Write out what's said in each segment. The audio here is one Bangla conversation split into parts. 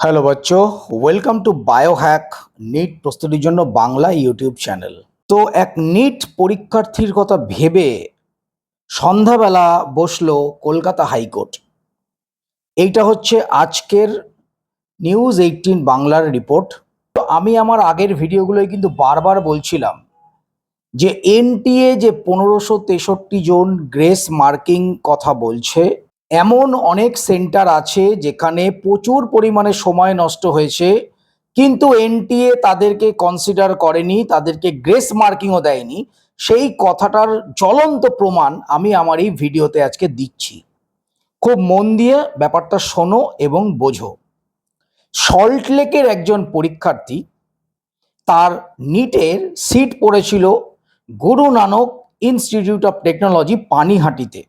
হ্যালো বাচ্চো। ওয়েলকাম টু বায়োহ্যাক নিট প্রস্তুতির জন্য বাংলা ইউটিউব চ্যানেল তো এক নিট পরীক্ষার্থীর কথা ভেবে সন্ধ্যাবেলা বসল কলকাতা হাইকোর্ট। এইটা হচ্ছে আজকের নিউজ এইটিন বাংলার রিপোর্ট তো আমি আমার আগের ভিডিওগুলোয় কিন্তু বারবার বলছিলাম যে এনটিএ যে পনেরোশো তেষট্টি জন গ্রেস মার্কিং কথা বলছে এমন অনেক সেন্টার আছে যেখানে প্রচুর পরিমাণে সময় নষ্ট হয়েছে, কিন্তু এনটিএ তাদেরকে কনসিডার করেনি, তাদেরকে গ্রেস মার্কিংও দেয়নি। সেই কথাটার জ্বলন্ত প্রমাণ আমি আমার এই ভিডিওতে আজকে দিচ্ছি। খুব মন দিয়ে ব্যাপারটা শোনো এবং বোঝো। সল্টলেকের একজন পরীক্ষার্থী, তার নিটের সিট পড়েছিল Guru Nanak institute of technology পানিহাটিতে।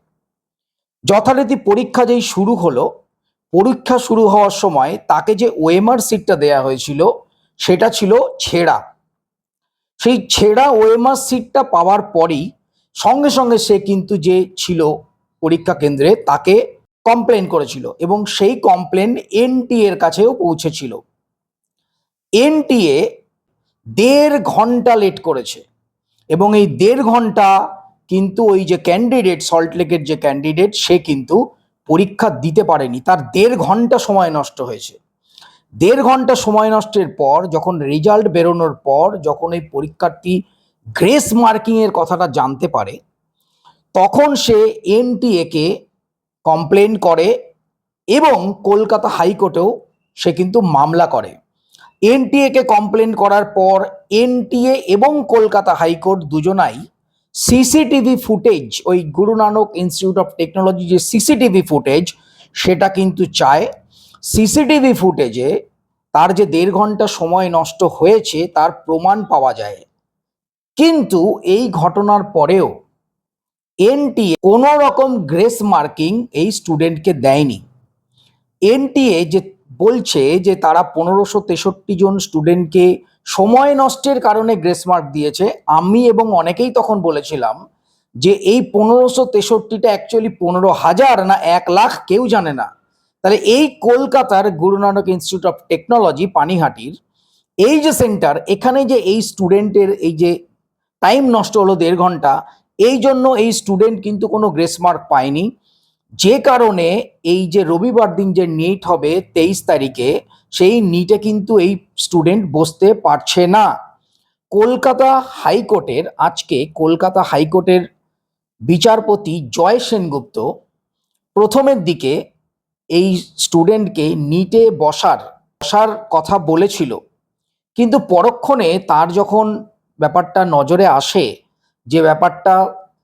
যথারীতি পরীক্ষা যেই শুরু হলো, পরীক্ষা শুরু হওয়ার সময় তাকে যে ওএমআর সিটটা দেয়া হয়েছিল, সেটা ছিল ছেঁড়া। সেই ছেঁড়া ওএমআর সিটটা পাওয়ার পরই সঙ্গে সঙ্গে সে কিন্তু যে ছিল পরীক্ষা কেন্দ্রে, তাকে কমপ্লেন করেছিল এবং সেই কমপ্লেন এনটিএ এর কাছেও পৌঁছেছিল। এনটিএ দেড় ঘণ্টা লেট করেছে এবং এই দেড় ঘণ্টা কিন্তু ওই যে ক্যান্ডিডেট সল্টলেকের যে ক্যান্ডিডেট সে কিন্তু পরীক্ষা দিতে পারেনি। তার দেড় ঘণ্টা সময় নষ্ট হয়েছে। দেড় ঘণ্টা সময় নষ্টের পর, যখন রেজাল্ট বেরোনোর পর, যখন এই পরীক্ষার্থী গ্রেস মার্কিংয়ের কথাটা জানতে পারে, তখন সে এনটিএকে কমপ্লেন করে এবং কলকাতা হাইকোর্টেও সে কিন্তু মামলা করে। এনটিএকে কমপ্লেন করার পর এনটিএ এবং কলকাতা হাইকোর্ট দুজনাই সিসিটিভি ফুটেজ, ওই Guru Nanak institute of technology যে সিসিটিভি ফুটেজ, সেটা কিন্তু চায়। সিসিটিভি ফুটেজে তার যে দেড় ঘণ্টা সময় নষ্ট হয়েছে, তার প্রমাণ পাওয়া যায়। কিন্তু এই ঘটনার পরেও এনটিএ কোনো রকম গ্রেস মার্কিং এই স্টুডেন্টকে দেয়নি। এনটিএ যে বলছে যে তারা পনেরোশো তেষট্টি জন স্টুডেন্টকে সময় নষ্টের কারণে গ্রেস মার্ক দিয়েছে। আমি এবং অনেকেই তখন বলেছিলাম যে এই পনেরোশো তেষট্টিটা অ্যাকচুয়ালি পনেরো হাজার না এক লাখ কেউ জানে না। তাহলে এই কলকাতার Guru Nanak Institute of Technology পানিহাটির, এই যে সেন্টার এখানে যে এই স্টুডেন্টের এই যে টাইম নষ্ট হলো দেড় ঘণ্টা, এই জন্য এই স্টুডেন্ট কিন্তু কোনো গ্রেস মার্ক পায়নি। যে কারণে এই যে রবিবার দিন যে নিট হবে তেইশ তারিখে সেই নিটে কিন্তু এই স্টুডেন্ট বসতে পারছে না। কলকাতা হাইকোর্টের, আজকে কলকাতা হাইকোর্টের বিচারপতি জয় সেনগুপ্ত প্রথমের দিকে এই স্টুডেন্টকে নিটে বসার বসার কথা বলেছিল। কিন্তু পরক্ষণে তার যখন ব্যাপারটা নজরে আসে, যে ব্যাপারটা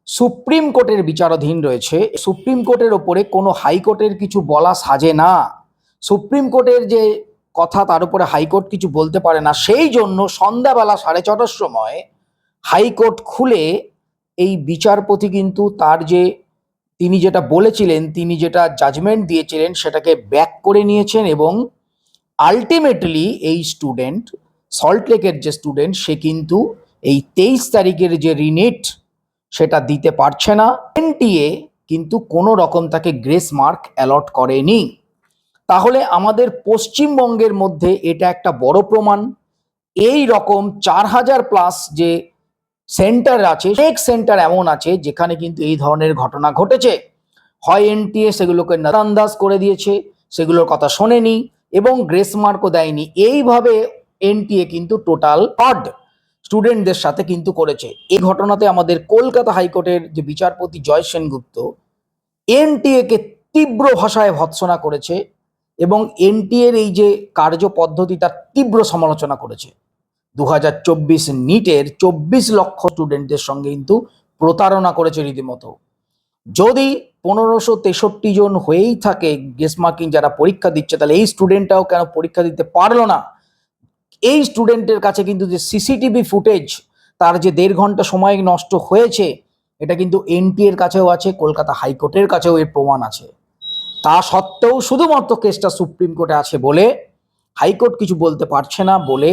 সুপ্রিম কোর্টের বিচারাধীন রয়েছে, সুপ্রিম কোর্টের ওপরে কোনো হাইকোর্টের কিছু বলা সাজে না। সুপ্রিম কোর্টের যে কথা তার উপরে হাইকোর্ট কিছু বলতে পারে না। সেই জন্য সন্ধ্যাবেলা সাড়ে ছটার সময় হাইকোর্ট খুলে এই বিচারপতি কিন্তু তার যে তিনি যেটা বলেছিলেন, তিনি যেটা জাজমেন্ট দিয়েছিলেন, সেটাকে ব্যাক করে নিয়েছেন এবং আলটিমেটলি এই স্টুডেন্ট সল্টলেকের যে স্টুডেন্ট সে কিন্তু এই তেইশ তারিখের যে রিনেট সেটা দিতে পারছে না। এনটিএ কিন্তু কোনো রকম তাকে গ্রেস মার্ক অ্যালট করেনি। তাহলে আমাদের পশ্চিমবঙ্গের মধ্যে এটা একটা বড় প্রমাণ। এই রকম চার হাজার প্লাস যে সেন্টার আছে অনেক সেন্টার এমন আছে, যেখানে কিন্তু এই ধরনের ঘটনা ঘটেছে। হয় এনটিএ সেগুলোকে নাদান্দাজ করে দিয়েছে, সেগুলোর কথা শোনেনি এবং গ্রেস মার্কও দেয়নি। এইভাবে এনটিএ কিন্তু টোটাল ফ্রড স্টুডেন্টদের সাথে কিন্তু করেছে। এই ঘটনাতে আমাদের কলকাতা হাইকোর্টের যে বিচারপতি জয় সেনগুপ্ত এনটিএ কে তীব্র ভাষায় ভৎসনা করেছে। এবং এনটিএর এই যে কার্য পদ্ধতি, তার তীব্র সমালোচনা করেছে। দু হাজার চব্বিশ নিটের চব্বিশ লক্ষ স্টুডেন্টদের সঙ্গে কিন্তু প্রতারণা করেছে রীতিমতো। যদি পনেরোশো তেষট্টি জন হয়েই থাকে গেস মার্কিং যারা পরীক্ষা দিচ্ছে, তাহলে এই স্টুডেন্টটাও কেন পরীক্ষা দিতে পারল না? এই স্টুডেন্টের কাছে কিন্তু যে সিসিটিভি ফুটেজ, তার যে দেড় ঘণ্টা সময় নষ্ট হয়েছে, এটা কিন্তু এনটি এর কাছেও আছে, কলকাতা হাইকোর্টের কাছেও এর প্রমাণ আছে। তা সত্ত্বেও শুধুমাত্র কেসটা সুপ্রিম কোর্টে আছে বলে হাইকোর্ট কিছু বলতে পারছে না বলে,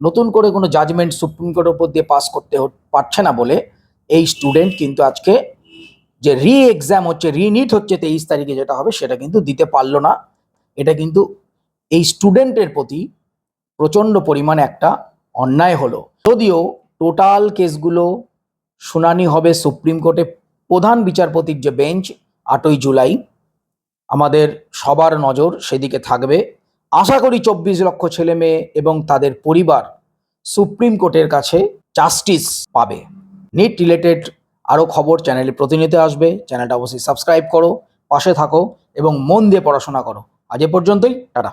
নতুন করে কোনো জাজমেন্ট সুপ্রিম কোর্টের উপর দিয়ে পাস করতে পারছে না বলে এই স্টুডেন্ট কিন্তু আজকে যে রি এক্সাম হচ্ছে রিনিট হচ্ছে তেইশ তারিখে যেটা হবে সেটা কিন্তু দিতে পারল না। এটা কিন্তু এই স্টুডেন্টের প্রতি প্রচণ্ড পরিমাণে একটা অন্যায় হলো। যদিও টোটাল কেসগুলো শুনানি হবে সুপ্রিম কোর্টে প্রধান বিচারপতির যে বেঞ্চ আটই জুলাই আমাদের সবার নজর সেদিকে থাকবে। আশা করি চব্বিশ লক্ষ ছেলে মেয়ে এবং তাদের পরিবার সুপ্রিম কোর্টের কাছে জাস্টিস পাবে। নিট রিলেটেড আরও খবর চ্যানেলে প্রতিনিয়ত আসবে। চ্যানেলটা অবশ্যই সাবস্ক্রাইব করো, পাশে থাকো এবং মন দিয়ে পড়াশোনা করো। আজ এ পর্যন্তই, টাটা।